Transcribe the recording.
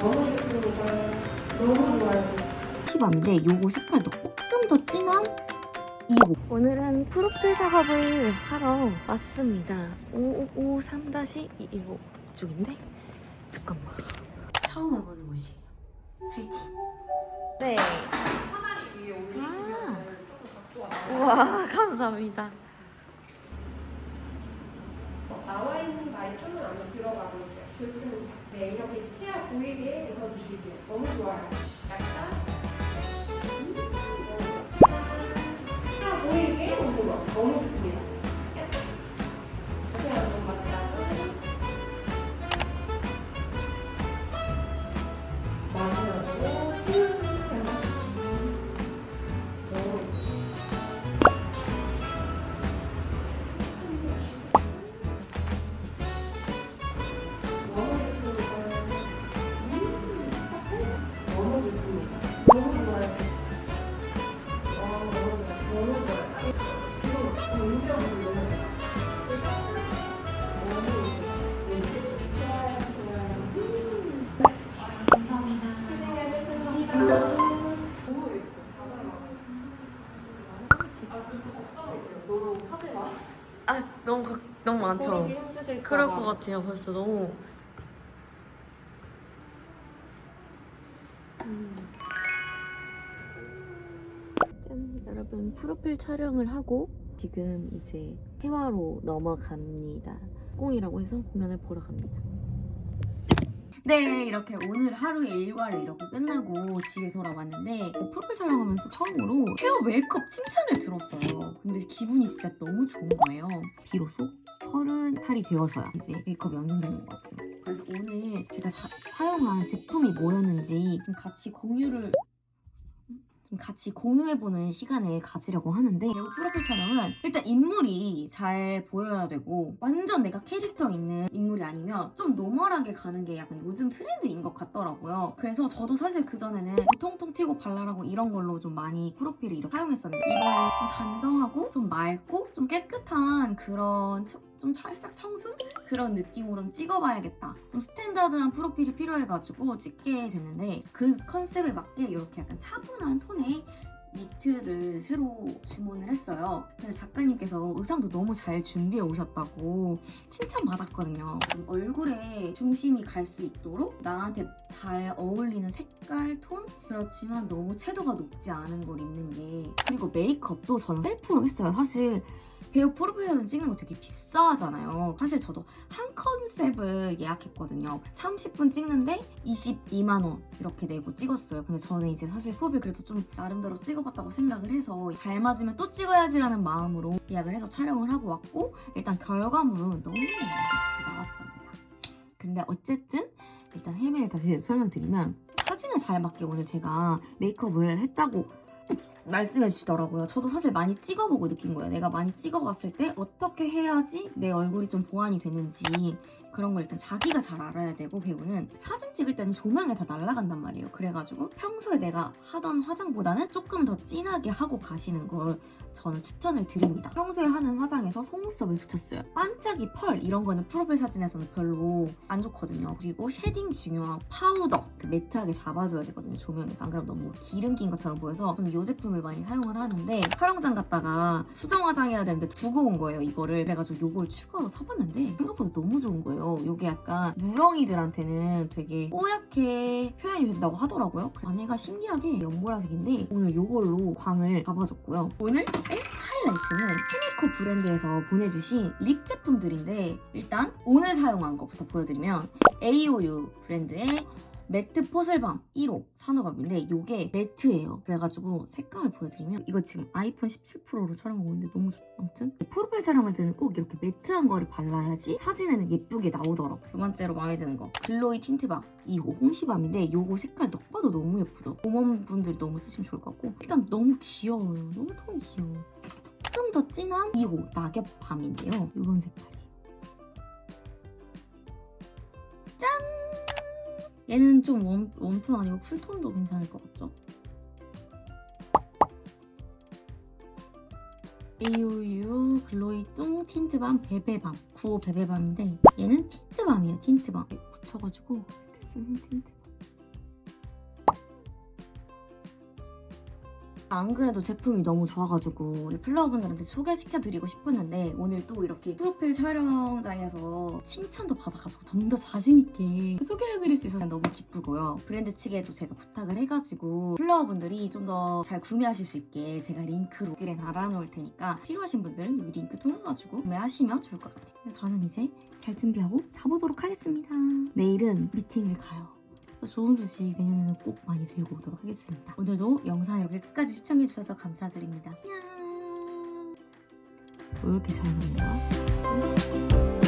너무 예쁘니까 너무 좋아요. 티밤인데 요거 색깔도 조금 더 진한 2호 오늘은 프로필 작업을 하러 왔습니다. 5553-215 쪽인데? 잠깐만. 처음 해보는 곳이에요. 화이팅! 네. 나와요. 우와 감사합니다. 어, 나와 있는 말투는 안 들어가고 있어요. 좋습니다. 네, 이렇게 치아 보이게 웃어주실게요. 너무 좋아요. 약간 음, 치아 보이게 웃는 거 너무 좋습니다. 많죠. 힘드실까 그럴 봐. 것 같아요 벌써 너무. 짠 여러분 프로필 촬영을 하고 지금 이제 회화로 넘어갑니다. 꽁이라고 해서 공연을 보러 갑니다. 네 이렇게 오늘 하루의 일과를 이렇게 끝나고 집에 돌아왔는데 어, 프로필 촬영하면서 처음으로 헤어 메이크업 칭찬을 들었어요. 근데 기분이 진짜 너무 좋은 거예요. 비로소 서른 살이 되어서야 이제 메이크업이 완성되는 것 같아요 그래서 오늘 제가 사, 사용한 제품이 뭐였는지 좀 같이 공유를 좀 같이 공유해보는 시간을 가지려고 하는데 이 프로필 촬영은 일단 인물이 잘 보여야 되고 완전 내가 캐릭터 있는 인물이 아니면 좀 노멀하게 가는 게 약간 요즘 트렌드인 것 같더라고요. 그래서 저도 사실 그전에는 통통 튀고 발랄하고 이런 걸로 좀 많이 프로필을 이렇게 사용했었는데 이번에 좀 단정하고 좀 맑고 좀 깨끗한 그런 초- 좀 살짝 청순? 그런 느낌으로 좀 찍어봐야겠다. 좀 스탠다드한 프로필이 필요해가지고 찍게 됐는데 그 컨셉에 맞게 이렇게 약간 차분한 톤의 니트를 새로 주문을 했어요. 근데 작가님께서 의상도 너무 잘 준비해 오셨다고 칭찬받았거든요. 좀 얼굴에 중심이 갈 수 있도록 나한테 잘 어울리는 색깔, 톤? 그렇지만 너무 채도가 높지 않은 걸 입는 게 그리고 메이크업도 저는 셀프로 했어요. 사실 배우 프로필 사진 찍는 거 되게 비싸잖아요. 사실 저도 한 컨셉을 예약했거든요. 30분 찍는데 22만 원 이렇게 내고 찍었어요. 근데 저는 이제 사실 프로필 그래도 좀 나름대로 찍어봤다고 생각을 해서 잘 맞으면 또 찍어야지라는 마음으로 예약을 해서 촬영을 하고 왔고 일단 결과물은 너무 잘 나왔습니다. 근데 어쨌든 일단 헤매를 다시 설명드리면 사진에 잘 맞게 오늘 제가 메이크업을 했다고 말씀해 주시더라고요. 저도 사실 많이 찍어보고 느낀 거예요. 내가 많이 찍어봤을 때 어떻게 해야지 내 얼굴이 좀 보완이 되는지 그런 걸 일단 자기가 잘 알아야 되고 배우는 사진 찍을 때는 조명에 다 날아간단 말이에요. 그래가지고 평소에 내가 하던 화장보다는 조금 더 진하게 하고 가시는 걸 저는 추천을 드립니다. 평소에 하는 화장에서 속눈썹을 붙였어요. 반짝이 펄 이런 거는 프로필 사진에서는 별로 안 좋거든요. 그리고 쉐딩 중요하고 파우더 그 매트하게 잡아줘야 되거든요. 조명에서 안 그러면 너무 기름 낀 것처럼 보여서 저는 이 제품을 많이 사용을 하는데 촬영장 갔다가 수정 화장해야 되는데 두고 온 거예요. 이거를 그래가지고 이걸 추가로 사봤는데 생각보다 너무 좋은 거예요. 이게 약간 누렁이들한테는 되게 뽀얗게 표현이 된다고 하더라고요. 안에가 신기하게 연보라색인데 오늘 이걸로 광을 잡아줬고요. 오늘의 하이라이트는 헤미코 브랜드에서 보내주신 립 제품들인데 일단 오늘 사용한 것부터 보여드리면 AOU 브랜드의 매트 포슬밤 1호 산호밤인데 이게 매트예요. 그래가지고 색감을 보여드리면 이거 지금 아이폰 17 프로로 촬영하고 있는데 너무 좋아. 아무튼 프로필 촬영할 때는 꼭 이렇게 매트한 거를 발라야지 사진에는 예쁘게 나오더라고. 두 번째로 마음에 드는 거 글로이 틴트밤 2호 홍시밤인데 이거 색깔 딱 봐도 너무 예쁘죠. 봄원분들 너무 쓰시면 좋을 것 같고 일단 너무 귀여워요. 너무 톤이 귀여워. 좀 더 진한 2호 낙엽밤인데요. 이런 색깔 얘는 좀 웜, 웜톤 아니고 쿨톤도 괜찮을 것 같죠? AOU 글로이 뚱 틴트밤 베베밤. 95 베베밤인데 얘는 틴트밤이에요 틴트밤. 붙여가지고 이렇게 쓰는 틴트 안 그래도 제품이 너무 좋아가지고 우리 플러분들한테 소개시켜드리고 싶었는데 오늘 또 이렇게 프로필 촬영장에서 칭찬도 받아가지고 좀 더 자신있게 소개해드릴 수 있어서 너무 기쁘고요. 브랜드 측에도 제가 부탁을 해가지고 플러분들이 좀 더 잘 구매하실 수 있게 제가 링크로 댓글에 달아놓을 테니까 필요하신 분들은 여기 링크 통해가지고 구매하시면 좋을 것 같아요. 저는 이제 잘 준비하고 자보도록 하겠습니다. 내일은 미팅을 가요. 좋은 소식 내년에는 꼭 많이 들고 오도록 하겠습니다. 오늘도 영상 이렇게 끝까지 시청해주셔서 감사드립니다. 안녕. 왜 이렇게 잘 나오냐?